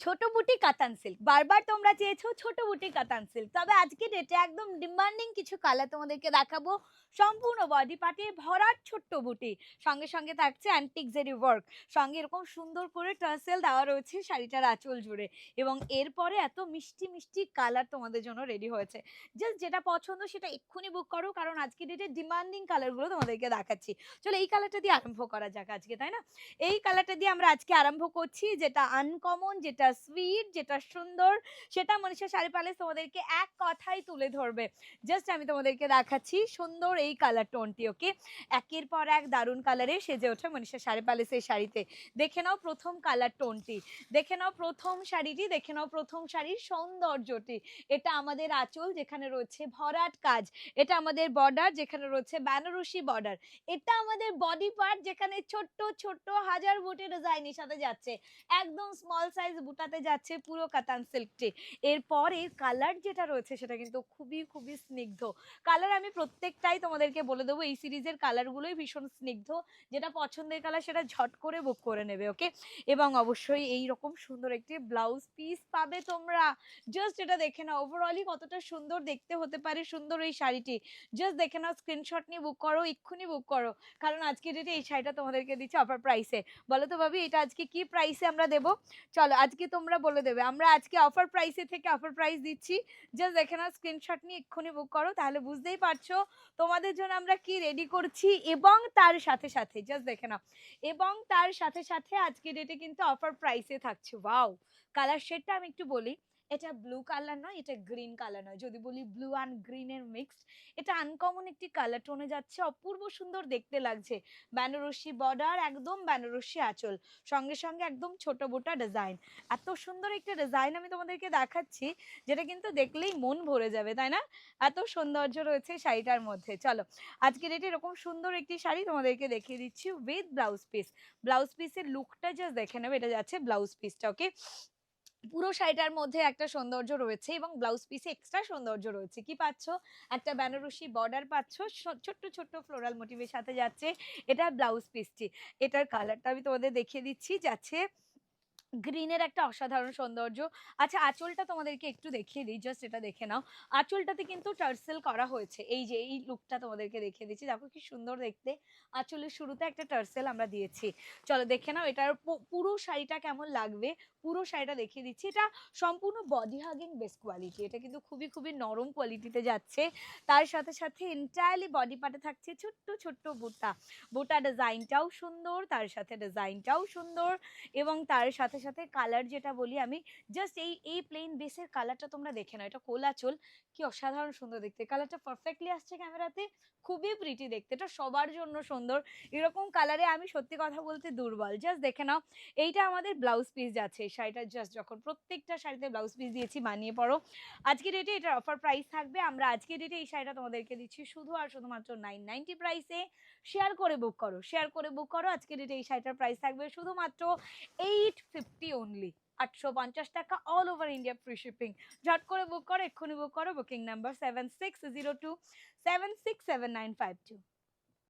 ছোট বুটি কাতান সিল্ক। বারবার তোমরা চেয়েছো ছোট বুটি কাতান সিল্ক। তবে আজকে ডেটে একদম ডিমান্ডিং কিছু কালার তোমাদেরকে দেখাবো। সম্পূর্ণ বডি পার্টে ভরাট ছোট্ট বুটি। সঙ্গে সঙ্গে থাকছে অ্যান্টিক জেরি ওয়ার্ক সঙ্গে এরকম সুন্দর করে টার্সেল দেওয়া রয়েছে শাড়িটার আঁচল জুড়ে। এবং এরপরে এত মিষ্টি মিষ্টি কালার তোমাদের জন্য রেডি হয়েছে। জাস্ট যেটা পছন্দ সেটা এক্ষুনি বুক করো। কারণ আজকে ডেটে ডিমান্ডিং কালারগুলো তোমাদেরকে দেখাচ্ছি। চলো এই কালারটা দিয়ে আরম্ভ করা যাক আজকে, তাই না? এই কালারটা দিয়ে আমরা আজকে আরম্ভ করছি যেটা আনকমন যেটা সুইট যেটা সুন্দর, সেটা মনীষা শাড়ি প্যালেস তোমাদেরকে এক কথাই তুলে ধরবে। জাস্ট আমি তোমাদেরকে দেখাচ্ছি সুন্দর এই কালার টোনটি ওকে একের পর এক দারুণ কালারে সেজে ওঠে মনীষা শাড়ি প্যালেসের শাড়িতে। দেখে নাও প্রথম কালার টোনটি দেখে নাও প্রথম শাড়িটি, দেখে নাও প্রথম শাড়ির সৌন্দর্যটি। এটা আমাদের আঁচল যেখানে রয়েছে ভরাট কাজ। এটা আমাদের বর্ডার যেখানে রয়েছে বেনারসি বর্ডার এটা আমাদের বডি পার্ট যেখানে ছোট্ট ছোট্ট, হাজার বুটের ডিজাইনের সাথে যাচ্ছে। একদম স্মল সাইজ বুটাতে যাচ্ছে পুরো কাতান সিল্কটি এরপর এর কালার যেটা রয়েছে সেটা কিন্তু খুবই খুবই স্নিগ্ধ। কালার আমি প্রত্যেকটাই তোমাদেরকে বলে দেবো, এই সিরিজের কালারগুলোই ভীষণ স্নিগ্ধ। যেটা পছন্দের কালার সেটা ঝট করে বুক করে নেবে ওকে এবং অবশ্যই এই রকম সুন্দর একটি ব্লাউজ পিস পাবে তোমরা। জাস্ট এটা দেখে নাও ওভারঅলই কতটা সুন্দর দেখতে হতে পারে সুন্দর এই শাড়িটি। জাস্ট দেখে নাও স্ক্রিনশট নিয়ে বুক করো, এক্ষুনি বুক করো। কারণ আজকে ডেটে এই শাড়িটা তোমাদেরকে দিচ্ছি অফার প্রাইসে বলো তো ভাবি, এটা আজকে কি প্রাইসে আমরা দেবো? চলো, আজকে তোমরা বলে দেবে। আমরা আজকে অফার প্রাইসে থেকে অফার প্রাইস দিচ্ছি। জাস্ট দেখে না স্ক্রিনশট নিয়ে এক্ষুনি বুক করো, তাহলে বুঝতেই পারছ তোমাদের জন্য আমরা কি রেডি করছি এবং তার সাথে সাথে জাস্ট দেখে নাও, এবং তার সাথে সাথে আজকে ডেটে কিন্তু অফার প্রাইসে থাকছে। ওয়াও কালার শেডটা আমি একটু বলি। এটা ব্লু কালার নয়, এটা গ্রিন কালার নয়। যদি বলি ব্লু অ্যান্ড গ্রিনের মিক্সড এটা আনকমন একটি কালার টোনে যাচ্ছে, অপূর্ব সুন্দর দেখতে লাগছে। বেনারসি বর্ডার একদম বেনারসি আঁচল, সঙ্গে সঙ্গে একদম ছোট বোটা ডিজাইন এত সুন্দর একটা ডিজাইন আমি তোমাদেরকে দেখাচ্ছি, যেটা কিন্তু দেখলেই মন ভরে যাবে, তাই না? এত সৌন্দর্য রয়েছে শাড়িটার মধ্যে। চলো, আজকের এটা এরকম সুন্দর একটি শাড়ি তোমাদেরকে দেখিয়ে দিচ্ছি উইথ ব্লাউজ পিস ব্লাউজ পিসের লুকটা জাস্ট দেখে নেবে, এটা যাচ্ছে ব্লাউজ পিসটা ওকে পুরো শাড়িটার মধ্যে একটা সৌন্দর্য রয়েছে এবং ব্লাউজ পিসে এক্সট্রা সৌন্দর্য রয়েছে। কি পাচ্ছ? একটা বেনারসি বর্ডার পাচ্ছ ছোট্ট ছোট্ট ফ্লোরাল মোটিভের সাথে যাচ্ছে এটা ব্লাউজ পিসটি। এটার কালারটা আমি তোমাদের দেখিয়ে দিচ্ছি, যাচ্ছে গ্রিনের একটা অসাধারণ সৌন্দর্য। আচ্ছা আঁচলটা তোমাদেরকে একটু দেখিয়ে দিই জাস্ট এটা দেখে নাও। আঁচলটাতে কিন্তু টার্সেল করা হয়েছে। এই যে, এই লুকটা তোমাদেরকে দেখিয়ে দিচ্ছি। দেখো কি সুন্দর দেখতে। আঁচলের শুরুতে একটা টার্সেল আমরা দিয়েছি। চলো দেখে নাও এটার পুরো শাড়িটা কেমন লাগবে? পুরো শাড়িটা দেখিয়ে দিচ্ছি। এটা সম্পূর্ণ বডি হাগিং বেস্ট কোয়ালিটি এটা কিন্তু খুবই খুবই নরম কোয়ালিটিতে যাচ্ছে। তার সাথে সাথে এন্টায়ারলি বডি পার্টে থাকছে ছোট্ট ছোট্ট বুটা। বুটা ডিজাইনটাও সুন্দর, তার সাথে ডিজাইনটাও সুন্দর এবং তার সাথে সাথে কালার যেটা বলি আমি জাস্ট এই এই প্লেন বেসের কালারটা তোমরা দেখে নাও। এটা কোলাচল, কি অসাধারণ সুন্দর দেখতে। কালারটা পারফেক্টলি আসছে ক্যামেরাতে খুবই প্রিটি দেখতে। এটা সবার জন্য সুন্দর। এরকম কালারে আমি সত্যি কথা বলতে দুর্বল। জাস্ট দেখে নাও, এইটা আমাদের ব্লাউজ পিস যাচ্ছে। শাড়িটা জাস্ট যখন প্রত্যেকটা শাড়িতে ব্লাউজ পিস দিয়েছি মানিয়ে পড়ো আজকে ডেটে এটার অফার প্রাইস থাকবে। আমরা আজকে ডেটে এই শাড়িটা তোমাদেরকে দিচ্ছি শুধু আর শুধুমাত্র নাইন নাইনটি প্রাইসে শেয়ার করে বুক করো শেয়ার করে বুক করো। আজকে ডেটে এই শাড়িটার প্রাইস থাকবে শুধুমাত্র এইট ফিফটি অনলি আটশো পঞ্চাশ টাকা all over India free shipping ঝট করে বুক করো, এক্ষুনি বুক করো। Booking number seven six zero two seven six seven nine five two